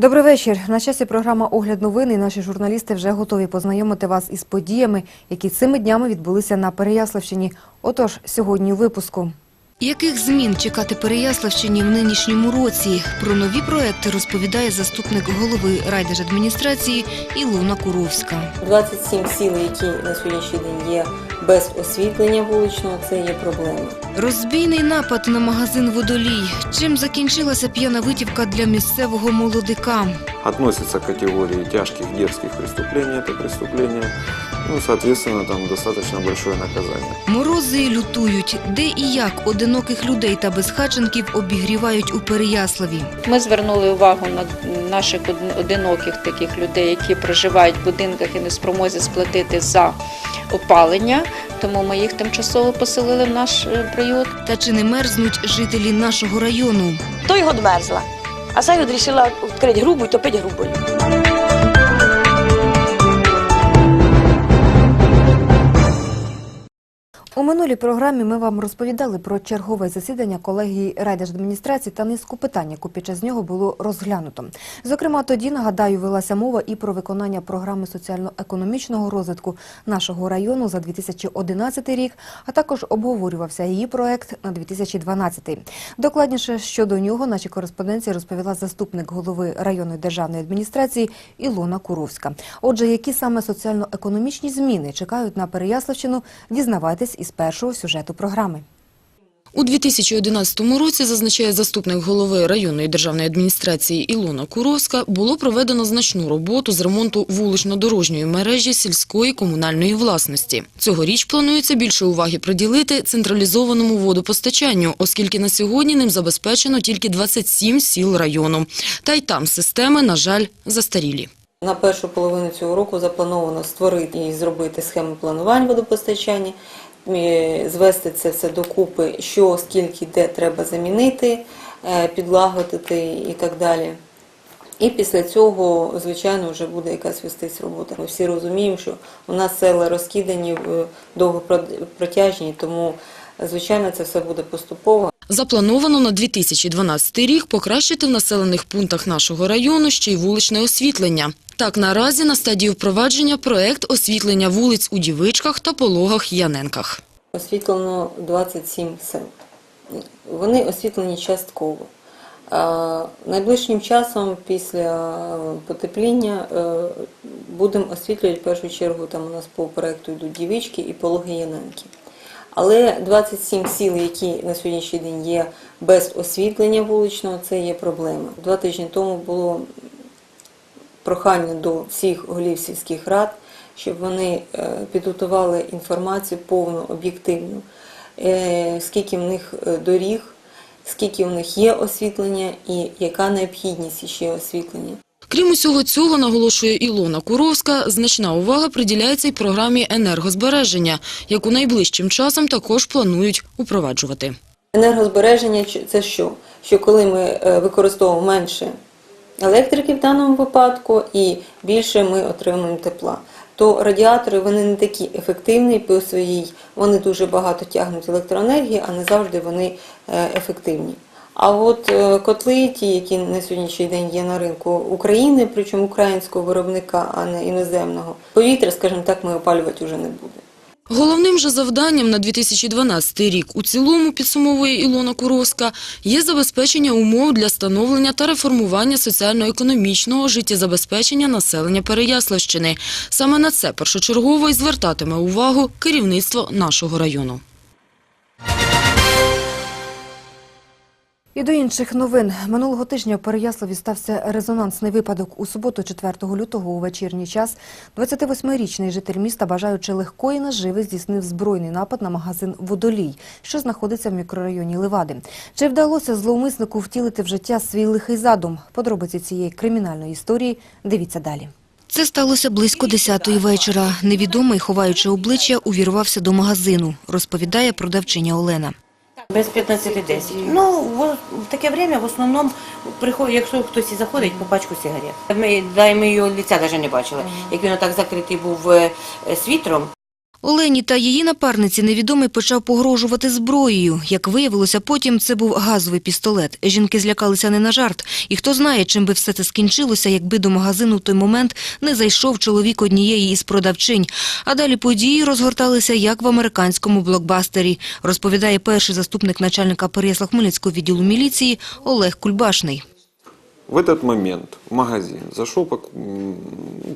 Добрий вечір. На часі програма Огляд новин і наші журналісти вже готові познайомити вас із подіями, які цими днями відбулися на Переяславщині. Отож, сьогодні у випуску. Яких змін чекати Переяславщині в нинішньому році? Про нові проекти розповідає заступник голови райдержадміністрації Ілона Куровська. 27 сіл, які на сьогоднішній день є без освітлення вуличного, це є проблема. Розбійний напад на магазин «Водолій». Чим закінчилася п'яна витівка для місцевого молодика? относится к категории тяжких дерзких преступлений, это преступление, ну, соответственно, там достаточно большое наказание. Морози лютують. Де і як одиноких людей та безхатченків обігрівають у Переяславі? Ми звернули увагу на наших од- одиноких таких людей, які проживають в будинках і не спромозі сплатити за опалення. Тому ми їх тимчасово поселили в наш е, приют. Та чи не мерзнуть жителі нашого району? той його мерзла. А цей відрішила вирішила відкрити грубу і топити грубою. У минулій програмі ми вам розповідали про чергове засідання колегії райдержадміністрації та низку питань, яку під час нього було розглянуто. Зокрема, тоді нагадаю, велася мова і про виконання програми соціально-економічного розвитку нашого району за 2011 рік, а також обговорювався її проект на 2012. Докладніше щодо нього нашій кореспонденції розповіла заступник голови районної державної адміністрації Ілона Куровська. Отже, які саме соціально-економічні зміни чекають на Переяславщину, дізнавайтесь із першого сюжету програми. У 2011 році, зазначає заступник голови районної державної адміністрації Ілона Куровська, було проведено значну роботу з ремонту вулично-дорожньої мережі сільської комунальної власності. Цьогоріч планується більше уваги приділити централізованому водопостачанню, оскільки на сьогодні ним забезпечено тільки 27 сіл району. Та й там системи, на жаль, застарілі. На першу половину цього року заплановано створити і зробити схеми планувань водопостачання, звести це все докупи, що, скільки, де треба замінити, е, підлагодити і так далі. І після цього, звичайно, вже буде якась вестись робота. Ми всі розуміємо, що у нас села розкидані, е, довгопротяжні, тому, звичайно, це все буде поступово. Заплановано на 2012 рік покращити в населених пунктах нашого району ще й вуличне освітлення. Так, наразі на стадії впровадження проект освітлення вулиць у Дівичках та Пологах Яненках. Освітлено 27 сел. Вони освітлені частково. Найближчим часом після потепління е, будемо освітлювати в першу чергу, там у нас по проекту йдуть дівички і пологи Яненки. Але 27 сіл, які на сьогоднішній день є без освітлення вуличного, це є проблема. Два тижні тому було прохання до всіх голів сільських рад, щоб вони е, підготували інформацію повну, об'єктивну, е, скільки в них е, доріг, скільки в них є освітлення і яка необхідність ще освітлення. Крім усього цього, наголошує Ілона Куровська, значна увага приділяється й програмі енергозбереження, яку найближчим часом також планують упроваджувати. Енергозбереження це що? Що коли ми використовуємо менше електрики в даному випадку і більше ми отримуємо тепла, то радіатори вони не такі ефективні по своїй, вони дуже багато тягнуть електроенергії, а не завжди вони е, ефективні. А от е, котли, ті, які на сьогоднішній день є на ринку України, причому українського виробника, а не іноземного, повітря, скажімо так, ми опалювати вже не будемо. Головним же завданням на 2012 рік у цілому, підсумовує Ілона Куровська, є забезпечення умов для становлення та реформування соціально-економічного життєзабезпечення населення Переяславщини. Саме на це першочергово і звертатиме увагу керівництво нашого району. І до інших новин. Минулого тижня у Переяславі стався резонансний випадок. У суботу, 4 лютого, у вечірній час, 28-річний житель міста, бажаючи легкої наживи, здійснив збройний напад на магазин «Водолій», що знаходиться в мікрорайоні Левади. Чи вдалося зловмиснику втілити в життя свій лихий задум? Подробиці цієї кримінальної історії дивіться далі. Це сталося близько 10-ї вечора. Невідомий, ховаючи обличчя, увірвався до магазину, розповідає продавчиня Олена. Без 15-10. Ну, в, в таке время в основному приходить, якщо хтось і заходить по пачку сигарет. Ми, да, ми його лиця навіть не бачили. Як він так закритий був е, світром, Олені та її напарниці невідомий почав погрожувати зброєю. Як виявилося, потім це був газовий пістолет. Жінки злякалися не на жарт. І хто знає, чим би все це скінчилося, якби до магазину в той момент не зайшов чоловік однієї із продавчинь. А далі події розгорталися як в американському блокбастері, розповідає перший заступник начальника Переяслав-Хмельницького відділу міліції Олег Кульбашний. В этот момент в магазин зашел пок- м,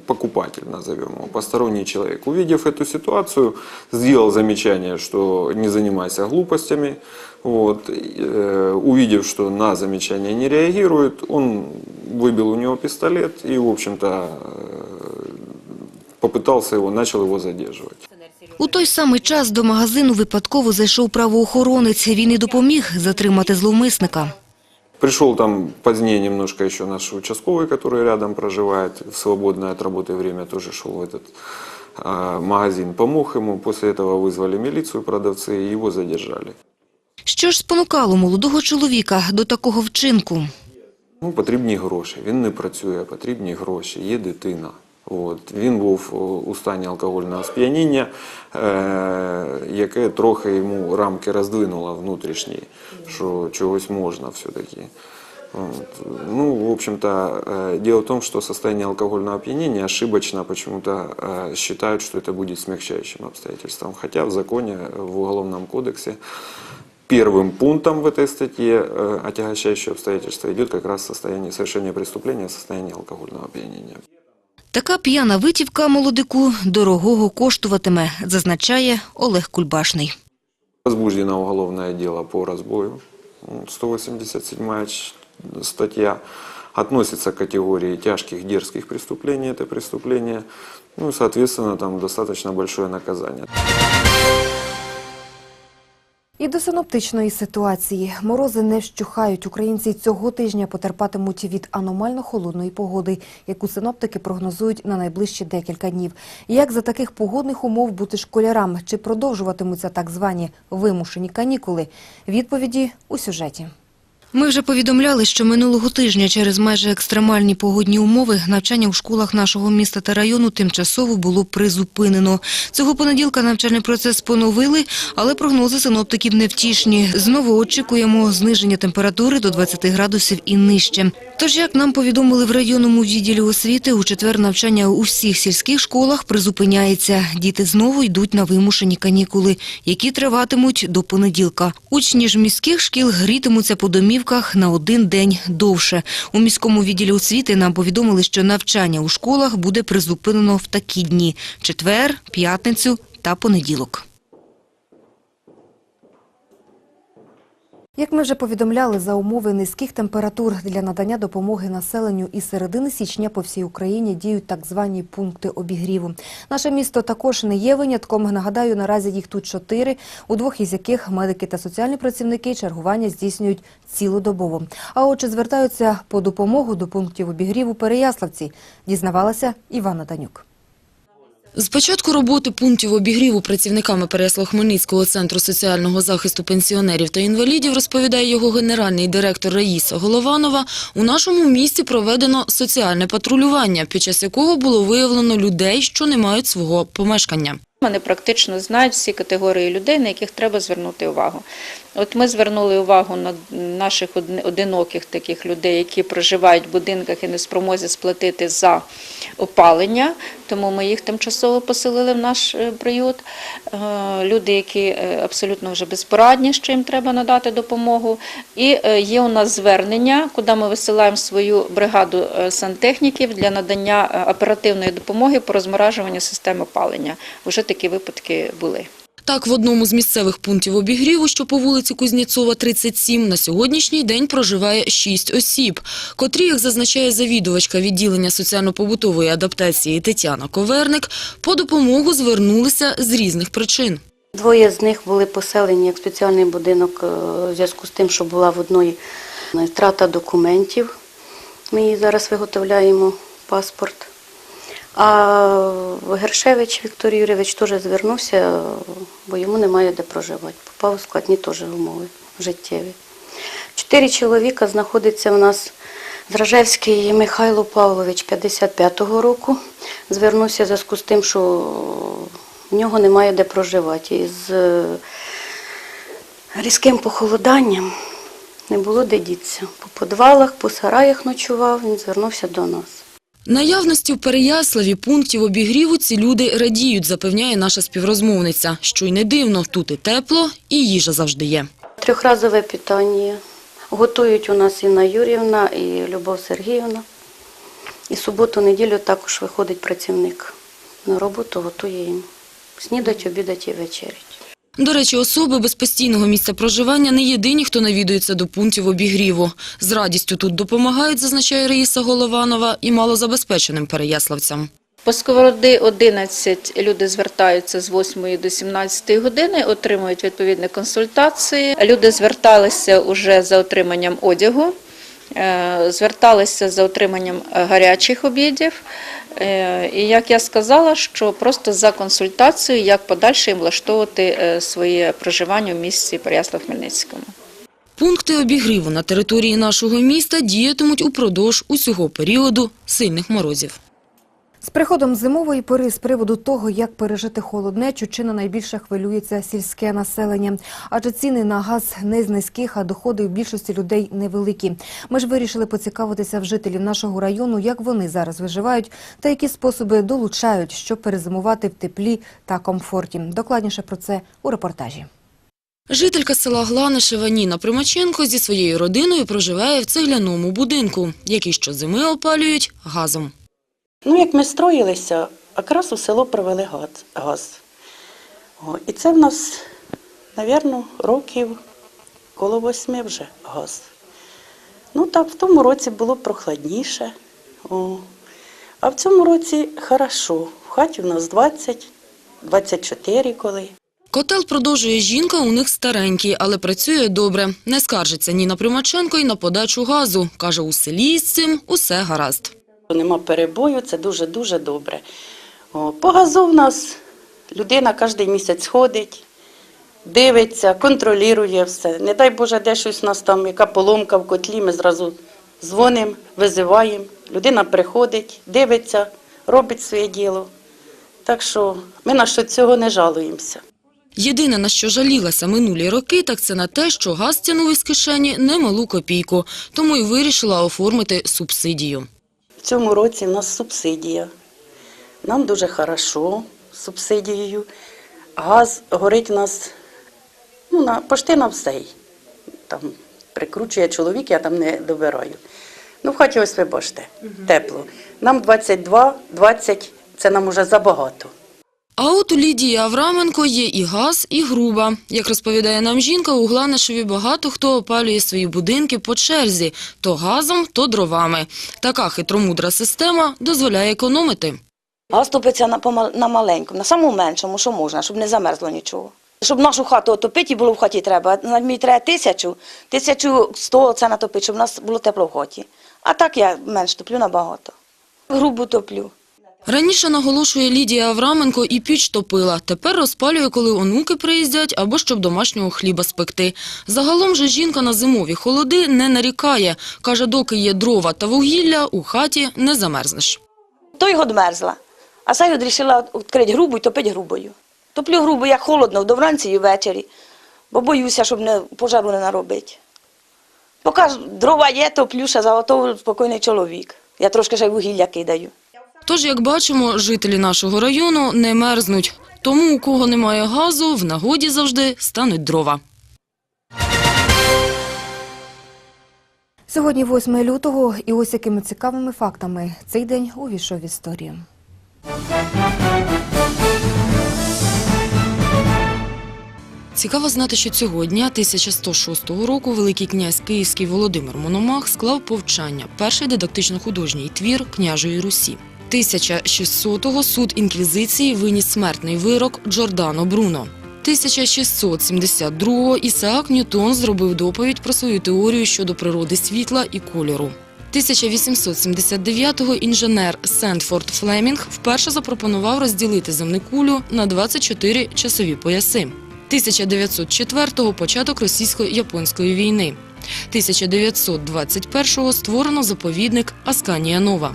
покупатель, назовем его, посторонний человек. Увидев эту ситуацию, сделал замечание, что не занимайся глупостями. Вот. И, э, увидев, что на замечание не реагирует, он выбил у него пистолет и, в общем-то, э, попытался его, начал его задерживать. У той самий час до магазину випадково зайшов правоохоронець. Він і допоміг затримати зловмисника. Пришел там позднее немножко еще наш участковый, который рядом проживает, в свободное от работы время тоже шел в этот а, магазин, помог ему. После этого вызвали милицию продавцы и его задержали. Що ж спонукало молодого чоловіка до такого вчинку? Ну, потрібні гроші. Він не працює, потрібні гроші, є дитина. От. Він був о, у стані алкогольного сп'яніння, е- яке трохи йому рамки роздвинуло внутрішні, що чогось можна все-таки. Вот. Ну, в общем-то, э, дело в том, что состояние алкогольного опьянения ошибочно почему-то э, считают, что это будет смягчающим обстоятельством. Хотя в законе, в Уголовном кодексе, первым пунктом в этой статье э, отягощающее обстоятельство идет как раз состояние совершения преступления, состояние алкогольного опьянения. Така п'яна витівка молодику дорогого коштуватиме, зазначає Олег Кульбашний. Розбуждено уголовне діло по розбою. М, 187 ч- статья относится к категории тяжких дерзких преступлений. Это преступление. Ну, и, соответственно, там достаточно большое наказание. І до синоптичної ситуації. Морози не вщухають. Українці цього тижня потерпатимуть від аномально холодної погоди, яку синоптики прогнозують на найближчі декілька днів. Як за таких погодних умов бути школярам? Чи продовжуватимуться так звані вимушені канікули? Відповіді у сюжеті. Ми вже повідомляли, що минулого тижня через майже екстремальні погодні умови навчання у школах нашого міста та району тимчасово було призупинено. Цього понеділка навчальний процес поновили, але прогнози синоптиків невтішні. Знову очікуємо зниження температури до 20 градусів і нижче. Тож, як нам повідомили в районному відділі освіти, у четвер навчання у всіх сільських школах призупиняється. Діти знову йдуть на вимушені канікули, які триватимуть до понеділка. Учні ж міських шкіл грітимуться по домівках на один день довше. У міському відділі освіти нам повідомили, що навчання у школах буде призупинено в такі дні – четвер, п'ятницю та понеділок. Як ми вже повідомляли, за умови низьких температур для надання допомоги населенню із середини січня по всій Україні діють так звані пункти обігріву. Наше місто також не є винятком. Нагадаю, наразі їх тут чотири, у двох із яких медики та соціальні працівники чергування здійснюють цілодобово. А отже, звертаються по допомогу до пунктів обігріву переяславці, дізнавалася Івана Данюк. З початку роботи пунктів обігріву працівниками Переяслав-Хмельницького центру соціального захисту пенсіонерів та інвалідів, розповідає його генеральний директор Раїса Голованова, у нашому місті проведено соціальне патрулювання, під час якого було виявлено людей, що не мають свого помешкання. Вони практично знають всі категорії людей, на яких треба звернути увагу. От ми звернули увагу на наших одиноких таких людей, які проживають в будинках і не спромозі сплатити за опалення, тому ми їх тимчасово поселили в наш е, приют. Е, Люди, які е, абсолютно вже безпорадні, що їм треба надати допомогу. І є у нас звернення, куди ми висилаємо свою бригаду сантехніків для надання оперативної допомоги по розморажуванню системи опалення. Вже такі випадки були. Так, в одному з місцевих пунктів обігріву, що по вулиці Кузнєцова, 37, на сьогоднішній день проживає 6 осіб, котрі, як зазначає завідувачка відділення соціально-побутової адаптації Тетяна Коверник, по допомогу звернулися з різних причин. Двоє з них були поселені як спеціальний будинок е, у зв'язку з тим, що була в одної е, втрата документів. Ми їй зараз виготовляємо паспорт. А Гершевич Віктор Юрійович теж звернувся, бо йому немає де проживати. Попав у складні теж умови життєві. Чотири чоловіка знаходиться у нас Зражевський Михайло Павлович 55-го року. Звернувся в зв'язку з тим, що в нього немає де проживати. І з е, різким похолоданням не було де дітися. По підвалах, по сараях ночував, він звернувся до нас. Наявності в Переяславі пунктів обігріву ці люди радіють, запевняє наша співрозмовниця. Що й не дивно, тут і тепло, і їжа завжди є. Трьохразове питання. Готують у нас Інна Юрівна і Любов Сергіївна. І суботу-неділю також виходить працівник на роботу, готує їм. Снідать, обідать і вечерять. До речі, особи без постійного місця проживання не єдині, хто навідується до пунктів обігріву. З радістю тут допомагають, зазначає Раїса Голованова, і малозабезпеченим переяславцям. По сковороди 11 люди звертаються з 8 до 17 години, отримують відповідні консультації. Люди зверталися уже за отриманням одягу, зверталися за отриманням е, гарячих обідів. Е, І як я сказала, що просто за консультацією, як подальше їм влаштовувати е, своє проживання в місті Переяслав-Хмельницькому. Пункти обігріву на території нашого міста діятимуть упродовж усього періоду сильних морозів. З приходом зимової пори з приводу того, як пережити холоднечу, чи найбільше хвилюється сільське населення. Адже ціни на газ не з низьких, а доходи у більшості людей невеликі. Ми ж вирішили поцікавитися в жителів нашого району, як вони зараз виживають та які способи долучають, щоб перезимувати в теплі та комфорті. Докладніше про це у репортажі. Жителька села Гланишева Ніна Примаченко зі своєю родиною проживає в цегляному будинку, який щозими опалюють газом. Ну, як ми строїлися, якраз у село провели газ. і це в нас, мабуть, років коло восьми вже газ. Ну так, в тому році було прохладніше. А в цьому році хорошо. В хаті в нас 20, 24 коли. Котел продовжує жінка, у них старенький, але працює добре. Не скаржиться Ніна Примаченко й на подачу газу. Каже, у селі з цим усе гаразд. Нема перебою, це дуже-дуже добре. По газу в нас людина кожен місяць ходить, дивиться, контролює все. Не дай Боже, де щось у нас там, яка поломка в котлі, ми зразу дзвонимо, визиваємо. Людина приходить, дивиться, робить своє діло. Так що ми на що цього не жалуємося. Єдине, на що жалілася минулі роки, так це на те, що газ тянув із кишені немалу копійку, тому й вирішила оформити субсидію. В цьому році в нас субсидія. Нам дуже хорошо з субсидією. Газ горить у нас ну, на, пошти на всей. Там прикручує чоловік, я там не добираю. Ну, в хаті ось ви бачите, тепло. Нам 22, 20 це нам уже забагато. А от у Лідії Авраменко є і газ, і груба. Як розповідає нам жінка, у Гланишеві багато хто опалює свої будинки по черзі – то газом, то дровами. Така хитромудра система дозволяє економити. Газ топиться на, на маленькому, на самому меншому, що можна, щоб не замерзло нічого. Щоб нашу хату отопити, було в хаті треба. Навіть мені треба тисячу, тисячу сто це натопити, щоб у нас було тепло в хаті. А так я менш топлю набагато. Грубо топлю. Раніше, наголошує Лідія Авраменко, і піч топила. Тепер розпалює, коли онуки приїздять або щоб домашнього хліба спекти. Загалом же жінка на зимові холоди не нарікає. Каже, доки є дрова та вугілля, у хаті не замерзнеш. Той год мерзла, а год вирішила відкрити грубу і топити грубою. Топлю грубо, як холодно, до вранці і ввечері, бо боюся, щоб не, пожару не наробити. Поки дрова є, топлю ще заготовив спокійний чоловік. Я трошки ще вугілля кидаю. Тож, як бачимо, жителі нашого району не мерзнуть. Тому, у кого немає газу, в нагоді завжди стануть дрова. Сьогодні 8 лютого, і ось якими цікавими фактами цей день увійшов в історію. Цікаво знати, що цього дня 1106 року великий князь Київський Володимир Мономах склав повчання, перший дидактично-художній твір княжої Русі. 1600-го суд інквізиції виніс смертний вирок Джордано Бруно. 1672-го Ісаак Ньютон зробив доповідь про свою теорію щодо природи світла і кольору. 1879-го інженер Сендфорд Флемінг вперше запропонував розділити земну кулю на 24 часові пояси. 1904-го початок російсько-японської війни. 1921-го створено заповідник Асканія Нова.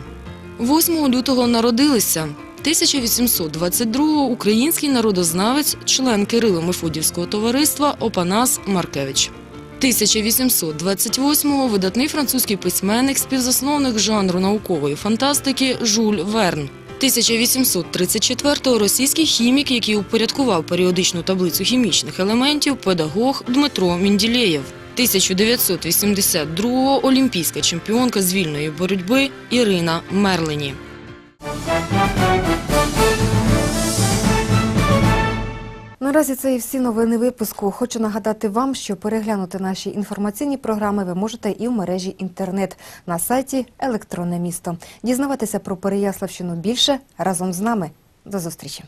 8 лютого народилися 1822-го український народознавець, член Кирило-Мефодівського товариства Опанас Маркевич. 1828-го видатний французький письменник, співзасновник жанру наукової фантастики Жуль Верн. 1834-го російський хімік, який упорядкував періодичну таблицю хімічних елементів, педагог Дмитро Мінділеєв. 1982-го олімпійська чемпіонка з вільної боротьби Ірина Мерлені. Наразі це і всі новини випуску. Хочу нагадати вам, що переглянути наші інформаційні програми ви можете і в мережі інтернет на сайті Електронне місто. Дізнаватися про Переяславщину більше разом з нами. До зустрічі.